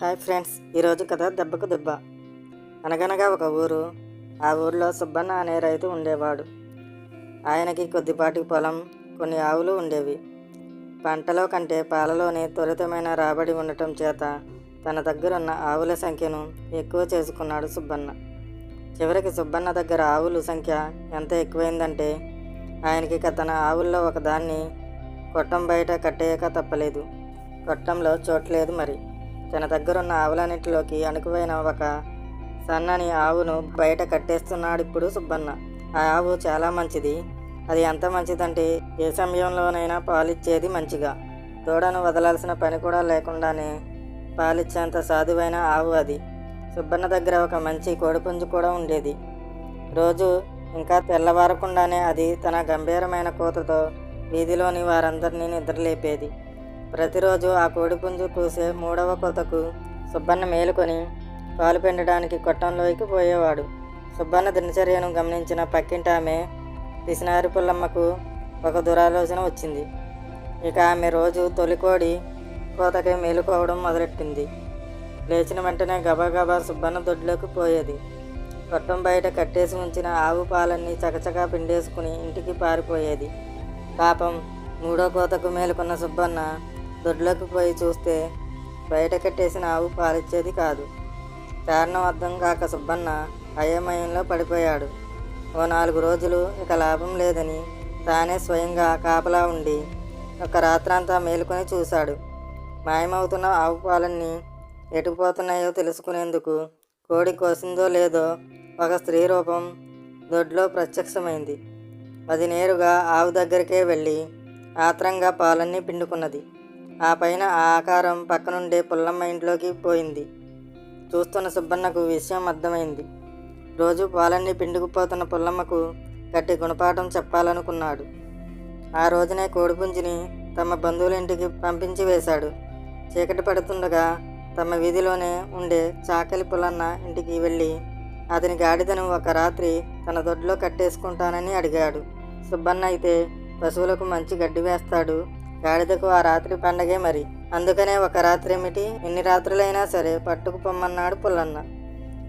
Hi friends ఈరోజు కథ దెబ్బకు దెబ్బ. అనగనగా ఒక ఊరు ఆ ఊరిలో సుబ్బన్న అనే రైతు ఉండేవాడు. ఆయనకి కొద్దిపాటి పొలం కొన్ని ఆవులు ఉండేవి. పంటలో కంటే పాలలోనే త్వరితమైన రాబడి ఉండటం చేత తన దగ్గరున్న ఆవుల సంఖ్యను ఎక్కువ చేసుకున్నాడు సుబ్బన్న. చివరికి సుబ్బన్న దగ్గర ఆవుల సంఖ్య ఎంత ఎక్కువైందంటే ఆయనకి తన ఆవుల్లో ఒకదాన్ని కొట్టం బయట కట్టేయక తప్పలేదు. కొట్టంలో చోట్లేదు మరి. తన దగ్గరున్న ఆవులన్నింటిలోకి అణుకువైన ఒక సన్నని ఆవును బయట కట్టేస్తున్నాడు ఇప్పుడు సుబ్బన్న. ఆ ఆవు చాలా మంచిది. అది ఎంత మంచిదంటే ఏ సమయంలోనైనా పాలిచ్చేది మంచిగా. దూడను వదలాల్సిన పని కూడా లేకుండానే పాలిచ్చేంత సాధువైన ఆవు అది. సుబ్బన్న దగ్గర ఒక మంచి కోడిపుంజు కూడా ఉండేది. రోజు ఇంకా తెల్లవారకుండానే అది తన గంభీరమైన కోతతో వీధిలోని వారందరినీ నిద్రలేపేది. ప్రతిరోజు ఆ కోడిపుంజు కూసే మూడవ కొతకు సుబ్బన్న మేలుకొని పాలు పిండడానికి కొట్టంలోకి పోయేవాడు. సుబ్బన్న దినచర్యను గమనించిన పక్కింటి ఆమె పిసినారి పుల్లమ్మకు ఒక దురాలోచన వచ్చింది. ఇక ఆమె రోజు తొలికోడి కోతకి మేలుకోవడం మొదలెట్టింది. లేచిన వెంటనే గబగబా సుబ్బన్న దొడ్లోకి పోయేది. కొట్టం బయట కట్టేసి ఉంచిన ఆవు పాలన్నీ చకచకా పిండేసుకుని ఇంటికి పారిపోయేది. పాపం మూడో కోతకు మేలుకున్న సుబ్బన్న దొడ్లోకి పోయి చూస్తే బయట కట్టేసిన ఆవు పాలిచ్చేది కాదు. కారణం అర్థం కాక సుబ్బన్న అయోమయంలో పడిపోయాడు. ఓ నాలుగు రోజులు ఇక లాభం లేదని తానే స్వయంగా కాపలా ఉండి ఒక రాత్రంతా మేలుకొని చూశాడు. మాయమవుతున్న ఆవు పాలన్నీ ఎటుపోతున్నాయో తెలుసుకునేందుకు కోడి కోసిందో లేదో ఒక స్త్రీ రూపం దొడ్లో ప్రత్యక్షమైంది. అది నేరుగా ఆవు దగ్గరికే వెళ్ళి ఆత్రంగా పాలన్నీ పిండుకున్నది. ఆ పైన ఆ ఆకారం పక్కనుండే పుల్లమ్మ ఇంట్లోకి పోయింది. చూస్తున్న సుబ్బన్నకు విషయం అర్థమైంది. రోజు పాలన్నీ పిండుకుపోతున్న పుల్లమ్మకు గట్టి గుణపాఠం చెప్పాలనుకున్నాడు. ఆ రోజునే కోడిపుంజిని తమ బంధువుల ఇంటికి పంపించి వేశాడు. చీకటి పడుతుండగా తమ వీధిలోనే ఉండే చాకలి పుల్లన్న ఇంటికి వెళ్ళి అతని గాడిదను ఒక రాత్రి తన దొడ్లో కట్టేసుకుంటానని అడిగాడు. సుబ్బన్న అయితే పశువులకు మంచి గడ్డి వేస్తాడు గాడిదకు ఆ రాత్రి పండగే మరి. అందుకనే ఒక రాత్రి ఏమిటి? ఎన్ని రాత్రులైనా సరే పట్టుకు పొమ్మన్నాడు పుల్లన్న.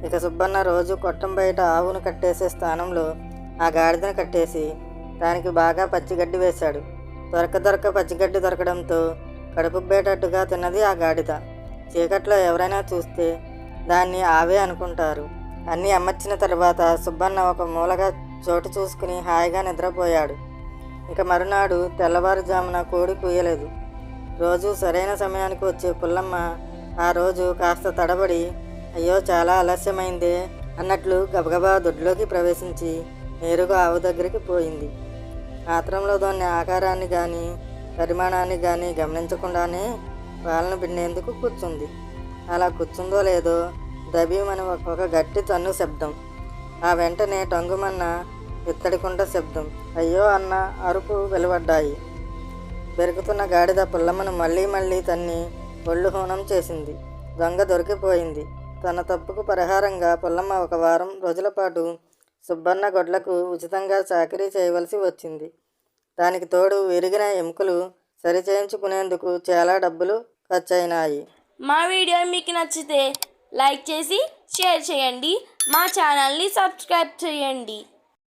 ఇక సుబ్బన్న రోజు కొట్టం బయట ఆవును కట్టేసే స్థానంలో ఆ గాడిదను కట్టేసి దానికి బాగా పచ్చిగడ్డి వేశాడు. దొరక దొరక పచ్చిగడ్డి దొరకడంతో కడుపు బేటట్టుగా తిన్నది ఆ గాడిద. చీకట్లో ఎవరైనా చూస్తే దాన్ని ఆవే అనుకుంటారు. అన్నీ అమర్చిన తర్వాత సుబ్బన్న ఒక మూలగా చోటు చూసుకుని హాయిగా నిద్రపోయాడు. ఇక మరునాడు తెల్లవారుజామున కోడి కూయలేదు రోజు సరైన సమయానికి వచ్చే పుల్లమ్మ ఆ రోజు కాస్త తడబడి అయ్యో చాలా ఆలస్యమైందే అన్నట్లు గబగబా దొడ్లోకి ప్రవేశించి నేరుగా ఆవు దగ్గరికి పోయింది. ఆత్రంలో దాని ఆకారాన్ని కానీ పరిమాణాన్ని కానీ గమనించకుండానే పాలను పిండేందుకు కూర్చుంది. అలా కూర్చుందో లేదో దబీమని ఒక గట్టి తన్ను శబ్దం. ఆ వెంటనే టంగుమన్న ఇత్తడికుంట శబ్దం. అయ్యో అన్న అరుపు వెలువడ్డాయి. పెరుగుతున్న గాడిద పుల్లమ్మను మళ్ళీ మళ్ళీ తన్ని ఒళ్ళు హూనం చేసింది. దొంగ దొరికిపోయింది. తన తప్పుకు పరిహారంగా పుల్లమ్మ ఒక వారం రోజుల పాటు సుబ్బన్న గొడ్లకు ఉచితంగా చాకరీ చేయవలసి వచ్చింది. దానికి తోడు విరిగిన ఎముకలు సరిచేయించుకునేందుకు చాలా డబ్బులు ఖర్చయినాయి. మా వీడియో మీకు నచ్చితే లైక్ చేసి షేర్ చేయండి. మా ఛానల్ని సబ్స్క్రైబ్ చేయండి.